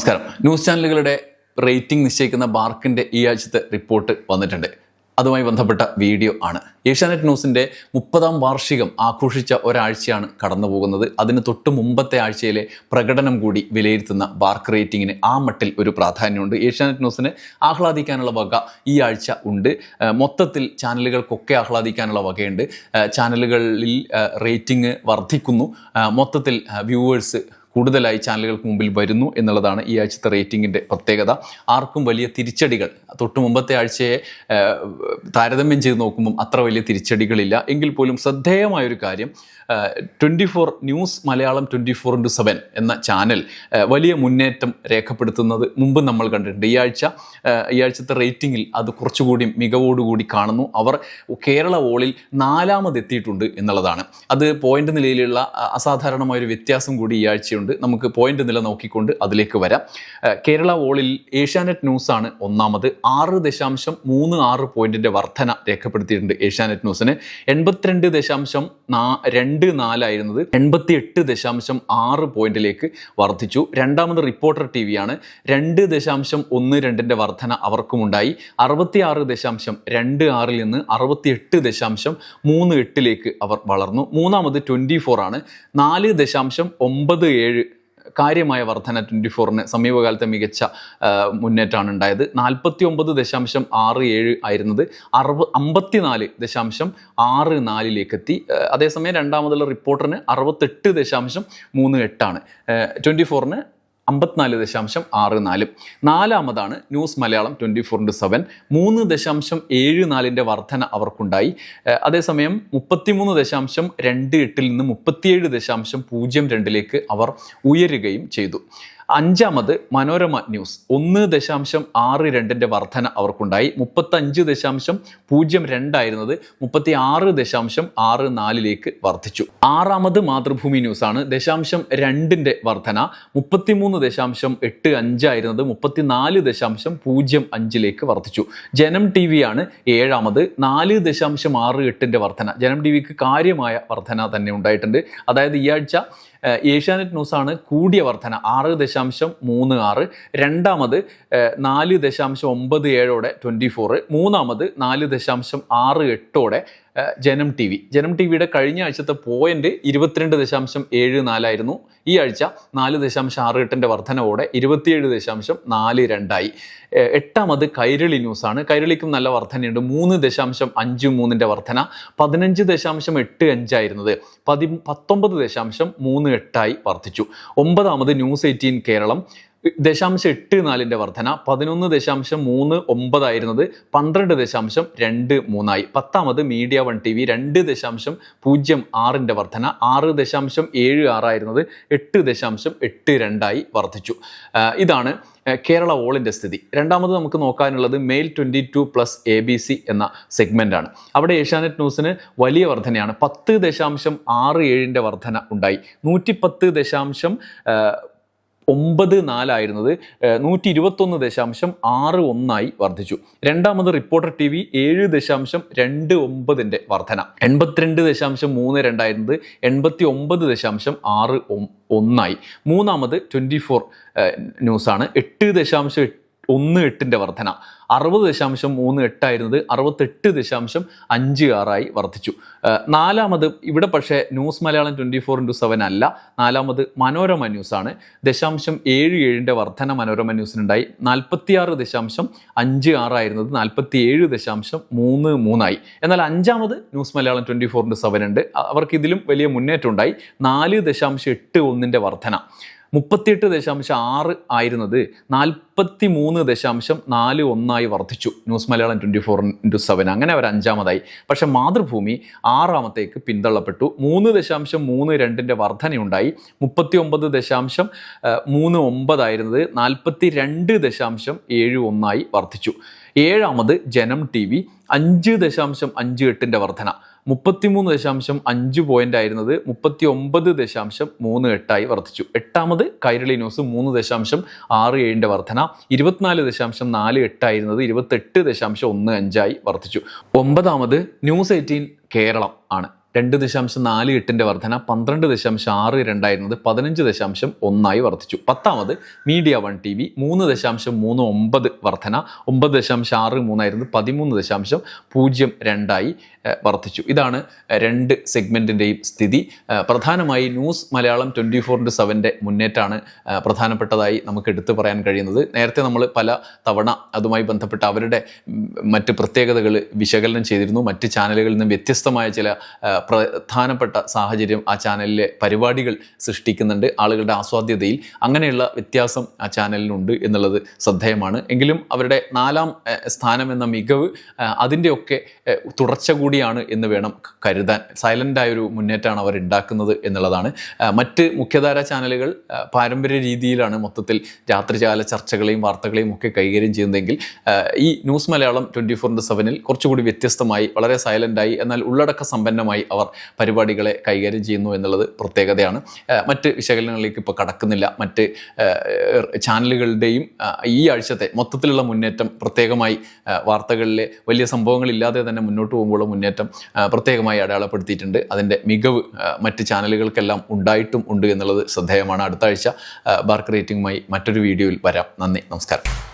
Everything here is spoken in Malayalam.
നമസ്കാരം. ന്യൂസ് ചാനലുകളുടെ റേറ്റിംഗ് നിശ്ചയിക്കുന്ന ബാർക്കിന്റെ ഈ ആഴ്ചത്തെ റിപ്പോർട്ട് വന്നിട്ടുണ്ട്. അതുമായി ബന്ധപ്പെട്ട വീഡിയോ ആണ്. ഏഷ്യാനെറ്റ് ന്യൂസിന്റെ മുപ്പതാം വാർഷികം ആഘോഷിച്ച ഒരാഴ്ചയാണ് കടന്നു പോകുന്നത് അതിന് തൊട്ട് മുമ്പത്തെ ആഴ്ചയിലെ പ്രകടനം കൂടി വിലയിരുത്തുന്ന ബാർക്ക് റേറ്റിങ്ങിന് ആ മട്ടിൽ ഒരു പ്രാധാന്യമുണ്ട്. ഏഷ്യാനെറ്റ് ന്യൂസിന് ആഹ്ലാദിക്കാനുള്ള വക ഈ ആഴ്ച ഉണ്ട്. മൊത്തത്തിൽ ചാനലുകൾക്കൊക്കെ ആഹ്ലാദിക്കാനുള്ള വകയുണ്ട്. ചാനലുകളിൽ റേറ്റിംഗ് വർദ്ധിക്കുന്നു. മൊത്തത്തിൽ വ്യൂവേഴ്സ് കൂടുതലായി ചാനലുകൾക്ക് മുമ്പിൽ വരുന്നു എന്നുള്ളതാണ് ഈ ആഴ്ചത്തെ റേറ്റിംഗിന്റെ പ്രത്യേകത. ആർക്കും വലിയ തിരിച്ചടികൾ തൊട്ടു മുമ്പത്തെ ആഴ്ചയെ താരതമ്യം ചെയ്ത് നോക്കുമ്പം അത്ര വലിയ തിരിച്ചടികളില്ല. എങ്കിൽ പോലും ശ്രദ്ധേയമായൊരു കാര്യം twenty four news Malayalam twenty four into seven എന്ന ചാനൽ വലിയ മുന്നേറ്റം രേഖപ്പെടുത്തുന്നത് മുമ്പ് നമ്മൾ കണ്ടിട്ടുണ്ട്. ഈ ആഴ്ച ഈ ആഴ്ചത്തെ റേറ്റിംഗിൽ അത് കുറച്ചുകൂടി മികവോടുകൂടി കാണുന്നു. അവർ കേരള വോളിൽ നാലാമതെത്തിയിട്ടുണ്ട് എന്നുള്ളതാണ്. അത് പോയിന്റ് നിലയിലുള്ള അസാധാരണമായൊരു വ്യത്യാസം കൂടി ഈ ആഴ്ചയുണ്ട് നമുക്ക് പോയിന്റ് നില നോക്കിക്കൊണ്ട് അതിലേക്ക് വരാം. കേരള വോളിൽ ഏഷ്യാനെറ്റ് ന്യൂസ് ആണ് ഒന്നാമത്. ആറ് ദശാംശം മൂന്ന് ആറ് പോയിന്റിന്റെ വർധന രേഖപ്പെടുത്തിയിട്ടുണ്ട് ഏഷ്യാനെറ്റ് ന്യൂസിന്. എൺപത്തിരണ്ട് ദശാംശം നാ രണ്ട് നാലായിരുന്നത് എൺപത്തി എട്ട് ദശാംശം ആറ് പോയിന്റിലേക്ക് വർദ്ധിച്ചു. രണ്ടാമത് റിപ്പോർട്ടർ ടി വിയാണ് രണ്ട് ദശാംശം ഒന്ന് രണ്ടിന്റെ വർധന അവർക്കുമുണ്ടായി. അറുപത്തി ആറ് ദശാംശം രണ്ട് ആറിൽ നിന്ന് അറുപത്തി എട്ട് ദശാംശം മൂന്ന് എട്ടിലേക്ക് അവർ വളർന്നു. മൂന്നാമത് ട്വന്റി ഫോർ ആണ്. നാല് ദശാംശം ഒമ്പത് ഏഴ് കാര്യമായ വർധന ട്വന്റി ഫോറിന് സമീപകാലത്തെ മികച്ച മുന്നേറ്റമാണ് ഉണ്ടായത്. നാൽപ്പത്തി ഒമ്പത് ദശാംശം ആറ് ഏഴ് ആയിരുന്നത്. അറുപ അമ്പത്തിനാല് ദശാംശം ആറ് നാലിലേക്ക് എത്തി അതേസമയം രണ്ടാമതുള്ള റിപ്പോർട്ടറിന് അറുപത്തെട്ട് ദശാംശം മൂന്ന് എട്ടാണ്. ട്വന്റി ഫോറിന് അമ്പത്തിനാല് ദശാംശം ആറ് നാല്. നാലാമതാണ് news Malayalam twenty four into seven. മൂന്ന് ദശാംശം ഏഴ് നാലിന്റെ വർധന അവർക്കുണ്ടായി. അതേസമയം മുപ്പത്തിമൂന്ന് ദശാംശം രണ്ട് എട്ടിൽ നിന്ന് മുപ്പത്തിയേഴ് ദശാംശം പൂജ്യം രണ്ടിലേക്ക് അവർ ഉയരുകയും ചെയ്തു. അഞ്ചാമത് മനോരമ ന്യൂസ്. ഒന്ന് ദശാംശം ആറ് രണ്ടിന്റെ വർധന അവർക്കുണ്ടായി. മുപ്പത്തഞ്ച് ദശാംശം പൂജ്യം രണ്ടായിരുന്നത് മുപ്പത്തി ആറ് ദശാംശം ആറ് നാലിലേക്ക് വർദ്ധിച്ചു. ആറാമത് മാതൃഭൂമി ന്യൂസ് ആണ് ദശാംശം രണ്ടിന്റെ വർധന മുപ്പത്തിമൂന്ന് ദശാംശം എട്ട് അഞ്ചായിരുന്നത് മുപ്പത്തിനാല് ദശാംശം പൂജ്യം അഞ്ചിലേക്ക് വർദ്ധിച്ചു. ജനം ടി ആണ് ഏഴാമത് നാല് ദശാംശം ആറ് എട്ടിന്റെ വർധന. ജനം ടി വിക്ക് കാര്യമായ വർധന തന്നെ ഉണ്ടായിട്ടുണ്ട്. അതായത് ഈ ആഴ്ച ഏഷ്യാനെറ്റ് ന്യൂസാണ് കൂടിയ വർധന ആറ് ദശാംശം മൂന്ന് ആറ്. രണ്ടാമത് നാല് ദശാംശം ഒമ്പത് ഏഴോടെ ട്വന്റി ഫോറ്. മൂന്നാമത് നാല് ദശാംശം ആറ് എട്ടോടെ ജനം ടി വി. ജനം ടി വിയുടെ കഴിഞ്ഞ ആഴ്ചത്തെ പോയിന്റ് ഇരുപത്തിരണ്ട് ദശാംശം ഏഴ് നാലായിരുന്നു. ഈ ആഴ്ച നാല് ദശാംശം ആറ് എട്ടിന്റെ വർധനവോടെ ഇരുപത്തിയേഴ് ദശാംശം നാല് രണ്ടായി. എട്ടാമത് കൈരളി ന്യൂസാണ് കൈരളിക്കും നല്ല വർധനയുണ്ട് മൂന്ന് ദശാംശം അഞ്ച് മൂന്നിന്റെ വർധന പതിനഞ്ച് ദശാംശം എട്ട് അഞ്ചായിരുന്നത്. പതി പത്തൊമ്പത് ദശാംശം മൂന്ന് എട്ടായി വർദ്ധിച്ചു. ഒമ്പതാമത് ന്യൂസ് എയ്റ്റീൻ കേരളം. ദശാംശം എട്ട് നാലിന്റെ വർധന പതിനൊന്ന് ദശാംശം മൂന്ന് ഒമ്പതായിരുന്നത് പന്ത്രണ്ട് ദശാംശം രണ്ട് മൂന്നായി. പത്താമത് മീഡിയ വൺ ടി വി രണ്ട് ദശാംശം പൂജ്യം ആറിന്റെ വർധന ആറ് ദശാംശം ഏഴ് ആറായിരുന്നത് എട്ട് ദശാംശം എട്ട് രണ്ടായി വർദ്ധിച്ചു. ഇതാണ് കേരള ഓളിന്റെ സ്ഥിതി. രണ്ടാമത് നമുക്ക് നോക്കാനുള്ളത് male twenty two plus A B C എന്ന സെഗ്മെന്റാണ്. അവിടെ ഏഷ്യാനെറ്റ് ന്യൂസിന് വലിയ വർധനയാണ്. പത്ത് ദശാംശം ആറ് ഏഴിന്റെ വർധന ഉണ്ടായി. നൂറ്റിപ്പത്ത് ദശാംശം ഒമ്പത് നാലായിരുന്നത് നൂറ്റി ഇരുപത്തൊന്ന് ദശാംശം ആറ് ഒന്നായി വർദ്ധിച്ചു. രണ്ടാമത് റിപ്പോർട്ടർ ടി വി ഏഴ് ദശാംശം രണ്ട് ഒമ്പതിന്റെ വർധന. എൺപത്തിരണ്ട് ദശാംശം മൂന്ന് രണ്ടായിരുന്നത് എൺപത്തി ഒമ്പത് ദശാംശം ആറ് ഒന്നായി. മൂന്നാമത് ട്വന്റി ഫോർ ന്യൂസാണ്. എട്ട് ദശാംശം എട്ട് ഒന്ന് എട്ടിന്റെ വർധന. അറുപത് ദശാംശം മൂന്ന് എട്ടായിരുന്നത് അറുപത്തെട്ട് ദശാംശം അഞ്ച് ആറായി വർദ്ധിച്ചു നാലാമത് ഇവിടെ പക്ഷേ news Malayalam twenty four into seven അല്ല. നാലാമത് മനോരമ ന്യൂസാണ്. ദശാംശം ഏഴ് ഏഴിന്റെ വർധന മനോരമ ന്യൂസിനുണ്ടായി. നാൽപ്പത്തിയാറ് ദശാംശം അഞ്ച് ആറായിരുന്നത് നാൽപ്പത്തി ഏഴ് ദശാംശം മൂന്ന് മൂന്നായി. എന്നാൽ അഞ്ചാമത് news Malayalam twenty four into seven ഉണ്ട്. അവർക്ക് ഇതിലും വലിയ മുന്നേറ്റം ഉണ്ടായി നാല് ദശാംശം എട്ട് ഒന്നിന്റെ വർധന. മുപ്പത്തിയെട്ട് ദശാംശം ആറ് ആയിരുന്നത് നാൽപ്പത്തി മൂന്ന് ദശാംശം നാല് ഒന്നായി വർദ്ധിച്ചു. News Malayalam twenty four into seven അങ്ങനെ അവർ അഞ്ചാമതായി. പക്ഷെ മാതൃഭൂമി ആറാമത്തേക്ക് പിന്തള്ളപ്പെട്ടു. മൂന്ന് ദശാംശം മൂന്ന് രണ്ടിന്റെ വർധനയുണ്ടായി. മുപ്പത്തി ഒമ്പത് ദശാംശം മൂന്ന് ഒമ്പതായിരുന്നത് നാൽപ്പത്തി രണ്ട് ദശാംശം ഏഴ് ഒന്നായി വർദ്ധിച്ചു. ഏഴാമത് ജനം ടി വി അഞ്ച് ദശാംശം അഞ്ച് എട്ടിന്റെ വർധന. മുപ്പത്തിമൂന്ന് ദശാംശം അഞ്ച് പോയിന്റ് ആയിരുന്നത് മുപ്പത്തി ഒമ്പത് ദശാംശം മൂന്ന് എട്ടായി വർദ്ധിച്ചു. എട്ടാമത് കൈരളി ന്യൂസ് മൂന്ന് ദശാംശം ആറ് ഏഴിന്റെ വർധന. ഇരുപത്തിനാല് ദശാംശം നാല് എട്ടായിരുന്നത് ഇരുപത്തെട്ട് ദശാംശം ഒന്ന് അഞ്ചായി വർദ്ധിച്ചു. ഒമ്പതാമത് ന്യൂസ് എയ്റ്റീൻ കേരളം ആണ്. രണ്ട് ദശാംശം നാല് എട്ടിന്റെ വർധന പന്ത്രണ്ട് ദശാംശം ആറ് രണ്ടായിരുന്നത് പതിനഞ്ച് ദശാംശം ഒന്നായി വർദ്ധിച്ചു. പത്താമത് മീഡിയ വൺ ടി വി മൂന്ന് ദശാംശം മൂന്ന് ഒമ്പത് വർധന ഒമ്പത് ദശാംശം ആറ് മൂന്നായിരുന്നു പതിമൂന്ന് ദശാംശം പൂജ്യം രണ്ടായി വർദ്ധിച്ചു. ഇതാണ് രണ്ട് സെഗ്മെന്റിന്റെയും സ്ഥിതി. പ്രധാനമായി news Malayalam twenty four into സെവന്റെ മുന്നേറ്റമാണ് പ്രധാനപ്പെട്ടതായി നമുക്ക് എടുത്തു പറയാൻ കഴിയുന്നത്. നേരത്തെ നമ്മൾ പല തവണ അതുമായി ബന്ധപ്പെട്ട് അവരുടെ മറ്റ് പ്രത്യേകതകൾ വിശകലനം ചെയ്തിരുന്നു. മറ്റ് ചാനലുകളിൽ നിന്നും വ്യത്യസ്തമായ ചില പ്രധാനപ്പെട്ട സാഹചര്യം ആ ചാനലിലെ പരിപാടികൾ സൃഷ്ടിക്കുന്നുണ്ട്. ആളുകളുടെ ആസ്വാദ്യതയിൽ അങ്ങനെയുള്ള വ്യത്യാസം ആ ചാനലിനുണ്ട് എന്നുള്ളത് ശ്രദ്ധേയമാണ്. എങ്കിലും അവരുടെ നാലാം സ്ഥാനം എന്ന മികവ് അതിന്റെയൊക്കെ തുടർച്ച കൂടിയാണ് എന്ന് വേണം കരുതാൻ. സൈലന്റായൊരു മുന്നേറ്റമാണ് അവർ ഉണ്ടാക്കുന്നത് എന്നുള്ളതാണ്. മറ്റ് മുഖ്യധാര ചാനലുകൾ പാരമ്പര്യ രീതിയിലാണ് മൊത്തത്തിൽ രാത്രികാല ചർച്ചകളെയും വാർത്തകളെയും ഒക്കെ കൈകാര്യം ചെയ്യുന്നതെങ്കിൽ ഈ news Malayalam twenty four into സെവനിൽ കുറച്ചുകൂടി വ്യത്യസ്തമായി വളരെ സൈലന്റായി എന്നാൽ ഉള്ളടക്ക സമ്പന്നമായി അവർ പരിപാടികളെ കൈകാര്യം ചെയ്യുന്നു എന്നുള്ളത് പ്രത്യേകതയാണ്. മറ്റ് വിശകലനങ്ങളിലേക്ക് ഇപ്പോൾ കടക്കുന്നില്ല. മറ്റ് ചാനലുകളുടെയും ഈ ആഴ്ചത്തെ മൊത്തത്തിലുള്ള മുന്നേറ്റം പ്രത്യേകമായി വാർത്തകളിലെ വലിയ സംഭവങ്ങളില്ലാതെ തന്നെ മുന്നോട്ട് പോകുമ്പോഴുള്ള മുന്നേറ്റം പ്രത്യേകമായി അടയാളപ്പെടുത്തിയിട്ടുണ്ട്. അതിന്റെ മികവ് മറ്റ് ചാനലുകൾക്കെല്ലാം ഉണ്ടായിട്ടും ഉണ്ട് എന്നുള്ളത് ശ്രദ്ധേയമാണ്. അടുത്ത ആഴ്ച ബാർക്ക് റേറ്റിംഗുമായി മറ്റൊരു വീഡിയോയിൽ വരാം. നന്ദി. നമസ്കാരം.